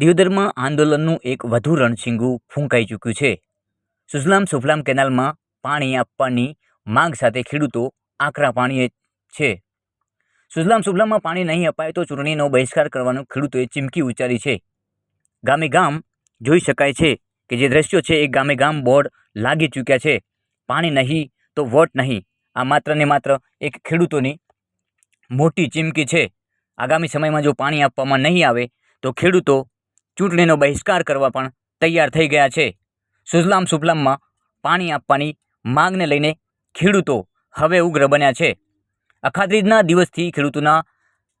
દિયોદરમાં આંદોલનનું એક વધુ રણશીંગું ફૂંકાઈ ચૂક્યું છે. સુજલામ સુફલામ કેનાલમાં પાણી આપવાની માંગ સાથે ખેડૂતો આકરા પાણીએ છે. સુજલામ સુફલામમાં પાણી નહીં અપાય તો ચૂંટણીનો બહિષ્કાર કરવાનો ખેડૂતોએ ચીમકી ઉચ્ચારી છે. ગામે ગામ જોઈ શકાય છે કે જે દ્રશ્યો છે એ ગામે ગામ બોર્ડ લાગી ચૂક્યા છે. પાણી નહીં તો વોટ નહીં, આ માત્ર ને માત્ર એક ખેડૂતોની મોટી ચીમકી છે. આગામી સમયમાં જો પાણી આપવામાં નહીં આવે તો ખેડૂતો ચૂંટણીનો બહિષ્કાર કરવા પણ તૈયાર થઈ ગયા છે. સુજલામ સુફલામમાં પાણી આપવાની માંગને લઈને ખેડૂતો હવે ઉગ્ર બન્યા છે. અખાત્રીજના દિવસથી ખેડૂતોના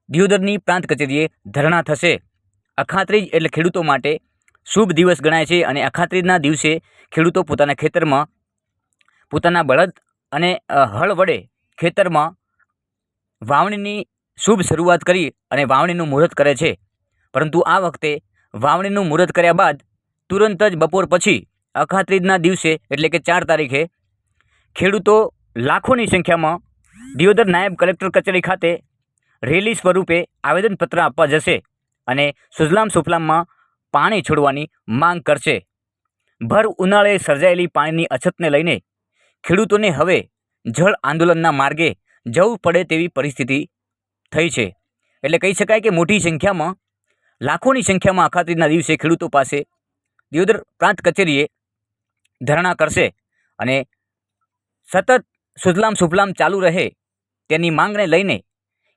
દિયોદરની પ્રાંત કચેરીએ ધરણા થશે. અખાત્રીજ એટલે ખેડૂતો માટે શુભ દિવસ ગણાય છે અને અખાત્રીજના દિવસે ખેડૂતો પોતાના ખેતરમાં પોતાના બળદ અને હળ વડે ખેતરમાં વાવણીની શુભ શરૂઆત કરી અને વાવણીનું મુહૂર્ત કરે છે. પરંતુ આ વખતે વાવણીનું મુહૂર્ત કર્યા બાદ તુરંત જ બપોર પછી અખાત્રીજના દિવસે, એટલે કે ચાર તારીખે, ખેડૂતો લાખોની સંખ્યામાં દિયોદર નાયબ કલેક્ટર કચેરી ખાતે રેલી સ્વરૂપે આવેદનપત્ર આપવા જશે અને સુજલામ સુફલામમાં પાણી છોડવાની માંગ કરશે. ભર ઉનાળે સર્જાયેલી પાણીની અછતને લઈને ખેડૂતોને હવે જળ આંદોલનના માર્ગે જવું પડે તેવી પરિસ્થિતિ થઈ છે. એટલે કહી શકાય કે મોટી સંખ્યામાં લાખોની સંખ્યામાં અખાત્રીજના દિવસે ખેડૂતો પાસે દિયોદર પ્રાંત કચેરીએ ધરણા કરશે અને સતત સુજલામ સુફલામ ચાલુ રહે તેની માંગને લઈને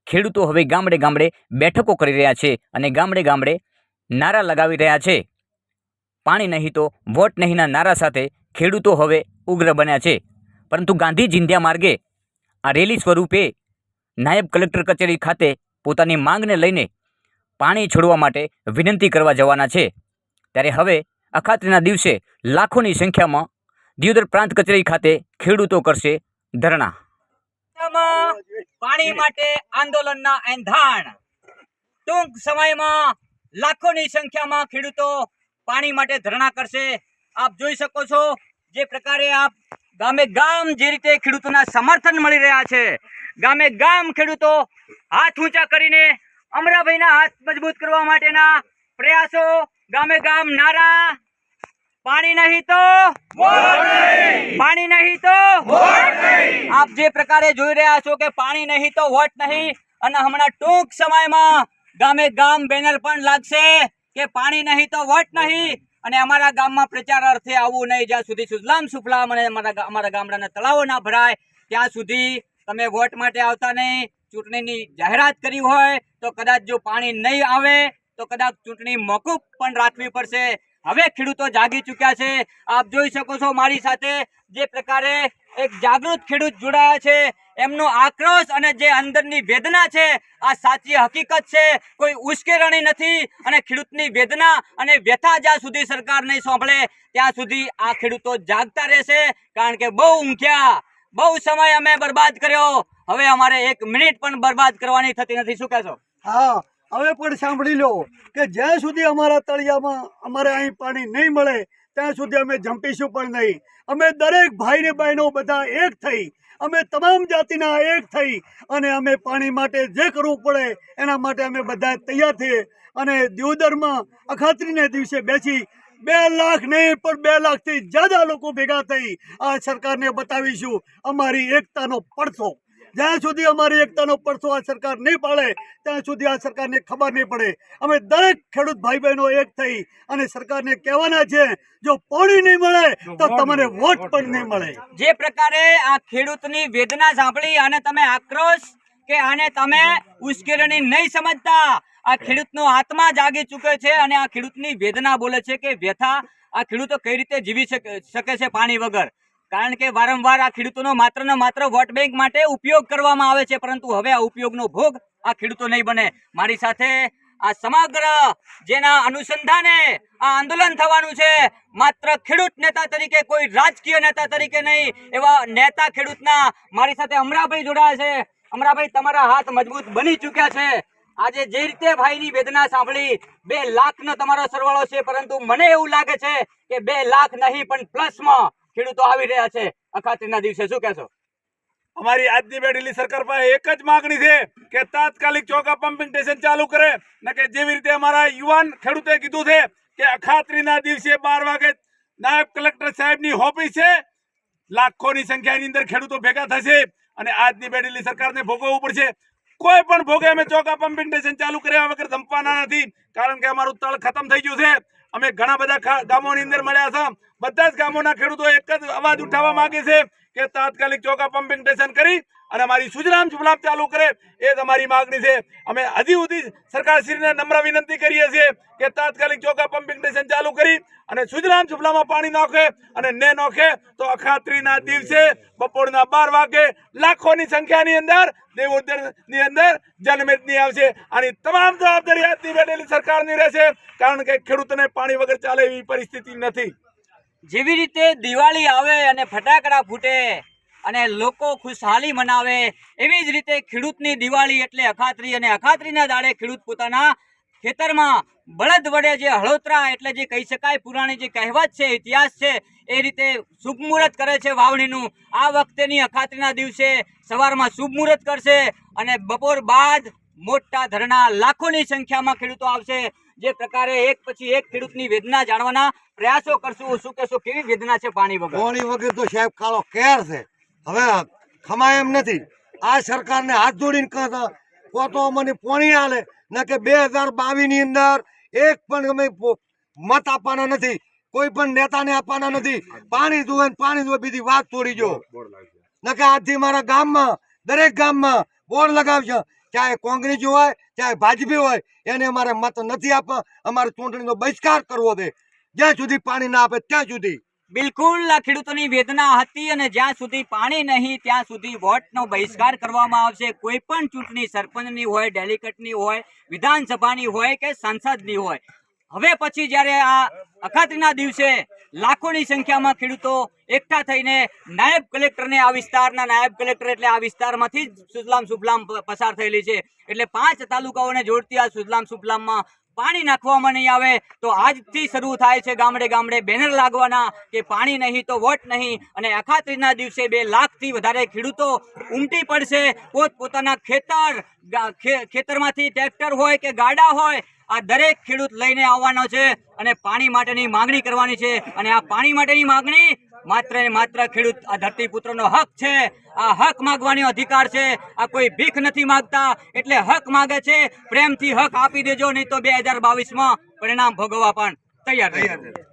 ખેડૂતો હવે ગામડે ગામડે બેઠકો કરી રહ્યા છે અને ગામડે ગામડે નારા લગાવી રહ્યા છે. પાણી નહીં તો વોટ નહીંના નારા સાથે ખેડૂતો હવે ઉગ્ર બન્યા છે. પરંતુ ગાંધી જિંધ્યા માર્ગે આ રેલી સ્વરૂપે નાયબ કલેક્ટર કચેરી ખાતે પોતાની માંગને લઈને પાણી છોડવા માટે વિનંતી કરવા જવાના છે. ત્યારે હવે અખાત્રીના દિવસે લાખોની સંખ્યામાં દિયોદર પ્રાંત કચેરી ખાતે ખેડૂતો કરશે ધરણા. પાણી માટે આંદોલનના એંધાણ. ટૂંક સમયમાં લાખોની સંખ્યામાં ખેડૂતો પાણી માટે ધરણા કરશે. આપ જોઈ શકો છો જે પ્રકારે આપ ગામે ગામ જે રીતે ખેડૂતોના સમર્થન મળી રહ્યા છે. ગામે ગામ ખેડૂતો હાથ ઊંચા કરીને અમરાભાઈના હાથ મજબૂત કરવા માટેના પ્રયાસો. ગામે ગામ નારા. પાણી નહીં તો પાણી નહીં તો આપ જે પ્રકારે જોઈ રહ્યા છો કે પાણી નહીં તો વોટ નહીં અને હમણાં ટૂંક સમયમાં ગામે ગામ બેનર પણ લાગશે કે પાણી નહીં તો વોટ નહીં અને અમારા ગામમાં પ્રચાર અર્થે આવવું નહીં. જ્યાં સુધી સુજલામ સુફલામ અને અમારા અમારા ગામડાના તળાવો ના ભરાય ત્યાં સુધી તમે વોટ માટે આવતા નહીં. ચૂંટણીની જાહેરાત કરી હોય તો કદાચ જો પાણી નહીં આવે તો કદાચ ચૂંટણી મોકૂફ પણ રાખવી પડશે. હવે ખેડૂતો જાગી ચૂક્યા છે. આપ જોઈ શકો છો મારી સાથે જે પ્રકારે એક જાગૃત ખેડૂત જોડાયા છે. એમનો આક્રોશ અને જે અંદરની વેદના છે, આ સાચી હકીકત છે. કોઈ ઉશ્કેરણી નથી અને ખેડૂતની વેદના અને વ્યથા જ્યાં સુધી સરકાર નહીં સાંભળે, ત્યાં સુધી આ ખેડૂતો જાગતા રહેશે. કારણ કે બહુ ઊંઘ્યા. બહુ સમય અમે બરબાદ કર્યો. હવે અમારે એક મિનિટ પણ બરબાદ કરવાની થતી નથી. શું કહેશો? હા, હવે પણ સાંભળી લો કે જ્યાં સુધી અમારા તળિયામાં અમારે અહીં પાણી નહીં મળે, ત્યાં સુધી અમે જંપીશું પણ નહીં. અમે દરેક ભાઈ ને બહેનો બધા એક થઈ, અમે તમામ જાતિના એક થઈ અને અમે પાણી માટે જે કરવું પડે એના માટે અમે બધા તૈયાર થઈએ અને દિવદરમાં અખાત્રીને દિવસે બેસી બે લાખ નહીં, પણ બે લાખથી જ્યાદા લોકો ભેગા થઈ આ સરકારને બતાવીશું. અમારી એકતાનો પડછો. જ્યાં સુધી અમારી એકતાનો પરસો આ સરકાર નહીં પાડે ત્યાં સુધી આ સરકારને ખબર નહીં પડે. અમે દરેક ખેડૂત ભાઈ બહેનો એક થઈ અને સરકારને કહેવાના છે જો પાણી નહીં મળે તો તમને વોટ પણ નહીં મળે. જે પ્રકારે આ ખેડૂતની વેદના સાંભળી અને તમે આક્રોશ કે આને તમે ઉશ્કેરણી નહીં સમજતા આ ખેડૂતનો આત્મા જાગી ચૂક્યો છે અને આ ખેડૂતની વેદના બોલે છે કે વ્યથા આ ખેડૂતો કઈ રીતે જીવી શકે શકે છે પાણી વગર. કારણ કે વારંવાર આ ખેડૂતોનો માત્ર ને માત્ર વોટ બેંક માટે ઉપયોગ કરવામાં આવે છે, પરંતુ હવે આ ઉપયોગનો ભોગ આ ખેડૂતો નહીં બને. મારી સાથે આ સમગ્ર જેના અનુસંધાને આ આંદોલન થવાનું છે, માત્ર ખેડૂત નેતા તરીકે, કોઈ રાજકીય નેતા તરીકે નહીં, એવા નેતા ખેડૂતના મારી સાથે અમરાભાઈ જોડાયા છે. અમરાભાઈ, તમારા હાથ મજબૂત બની ચૂક્યા છે. આજે જે રીતે ભાઈની વેદના સાંભળી, બે લાખનો તમારો સરવાળો છે, પરંતુ મને એવું લાગે છે કે બે લાખ નહીં, પણ પ્લસમાં ખેડૂતો આવી રહ્યા છે. અખાત્રીના દિવસે શું કહેશો? અમારી આજની બેઠેલી સરકાર પાસે એક જ માગણી છે કે તાત્કાલિક ચોકા પમ્પિંગ સ્ટેશન ચાલુ કરે. ને કે જેવી રીતે અમારા યુવાન ખેડૂતે કીધું છે કે અખાત્રીના દિવસે બાર વાગે નાયબ કલેક્ટર સાહેબની ઓફિસ છે લાખોની સંખ્યાની અંદર ખેડૂતો ભેગા થશે અને આજની બેઠેલી સરકારને ભોગવવું પડશે. કોઈ પણ ભોગે અમે ચોકા પમ્પિંગ સ્ટેશન ચાલુ કર્યા વગર ધમવાના નથી. કારણ કે અમારું તળ ખતમ થઈ ગયું છે. અમે ઘણા બધા ગામોની અંદર મળ્યા હતા. બધા જ ગામોના ખેડૂતો એક જ અવાજ ઉઠાવવા માંગે છે. કે તાત્કાલિક ચોકા પમ્પિંગ સ્ટેશન કરી અને અમારી સુજરામ સુફલામ ચાલુ કરે. એ જ અમારી માગણી છે. અમે હજી સુધી સરકારશ્રીને નમ્ર વિનંતી કરીએ છીએ કે તાત્કાલિક ચોકા પમ્પિંગ સ્ટેશન ચાલુ કરી અને સુજરામ સુફલામાં પાણી નાખે અને ને નાખે તો અખાત્રીના દિવસે બપોરના બાર વાગે લાખોની સંખ્યાની અંદર, દેવોદરની અંદર જનમેદની આવશે. અને તમામ જવાબદારી આજની બેઠેલી સરકારની રહેશે. કારણ કે ખેડૂતને પાણી વગર ચાલે એવી પરિસ્થિતિ નથી. જેવી રીતે દિવાળી આવે અને ફટાકડા ફૂટે અને લોકો ખુશહાલી મનાવે, એવી જ રીતે ખેડૂતની દિવાળી એટલે અખાત્રી અને અખાત્રીના દાડે ખેડૂત પોતાના ખેતરમાં બળદ વડે જે હળોતરા એટલે જે કહી શકાય પુરાણી જે કહેવત છે, ઇતિહાસ છે, એ રીતે શુભ મુહૂર્ત કરે છે વાવણીનું. આ વખતેની અખાત્રીના દિવસે સવારમાં શુભ મુહૂર્ત કરશે અને બપોર બાદ મોટા ધરણા લાખોની સંખ્યામાં ખેડૂતો આવશે. જે પ્રકારે એક પછી એક ખેડૂતની વેદના જાણવાના પ્રયાસો કરશું. શું કહેશો? કેવી વેદના છે પાણી વગર? પાણી વગર તો સાહેબ કાળો કેર છે. હવે ખમાય એમ નથી. આ સરકારને હાથ જોડીને કહેતા પોતો કો તો અમને પાણી આલે ન કે બે હજાર બાવીસની અંદર એક પણ અમે મત આપવાના નથી. કોઈ પણ નેતાને આપવાના નથી. પાણી જુએ પાણી જુએ બીજી વાત તોડી જો. ન કે આજથી મારા ગામમાં દરેક ગામમાં બોર્ડ લગાવશે ચાહે કોંગ્રેસ હોય, ચાહે ભાજપી હોય, એને અમારે મત નથી આપવા. અમારે ચૂંટણીનો બહિષ્કાર કરવો છે. જ્યાં સુધી પાણી ના આપે ત્યાં સુધી. બિલકુલ ખેડૂતોની વેદના હતી અને જ્યાં સુધી પાણી નહીં, ત્યાં સુધી વોટનો બહિષ્કાર કરવામાં આવશે. કોઈ પણ ચૂંટણી સરપંચની હોય, ડેલિકેટની હોય, વિધાનસભાની હોય કે સંસદની હોય હવે પછી જ્યારે આ અખાત્રીના દિવસે લાખોની સંખ્યામાં ખેડૂતો એકઠા થઈને નાયબ કલેક્ટરને આ વિસ્તારના નાયબ કલેક્ટર એટલે આ વિસ્તારમાંથી જ સુજલામ સુફલામ પસાર થયેલી છે. એટલે પાંચ તાલુકાઓને જોડતી આ સુજલામ સુફલામમાં પાણી નાખવામાં નહીં આવે, તો આજથી શરૂ થાય છે ગામડે ગામડે બેનર લાગવાના કે પાણી નહીં તો વોટ નહીં. અને અખાત્રીના દિવસે બે લાખથી વધારે ખેડૂતો ઉમટી પડશે. પોતપોતાના ખેતર ખેતરમાંથી ટ્રેક્ટર હોય કે ગાડા હોય, આ દરેક ખેડૂત લઈને આવવાનો છે અને પાણી માટેની માંગણી કરવાની છે. અને આ પાણી માટેની માંગણી માત્ર ને માત્ર ખેડૂત આ ધરતીપુત્રનો હક છે. આ હક માગવાનો અધિકાર છે. આ કોઈ ભીખ નથી માગતા. એટલે હક માગે છે. પ્રેમથી હક આપી દેજો, નહીં તો બે હજાર બાવીસમાં પરિણામ ભોગવવા પણ તૈયાર રહેજો.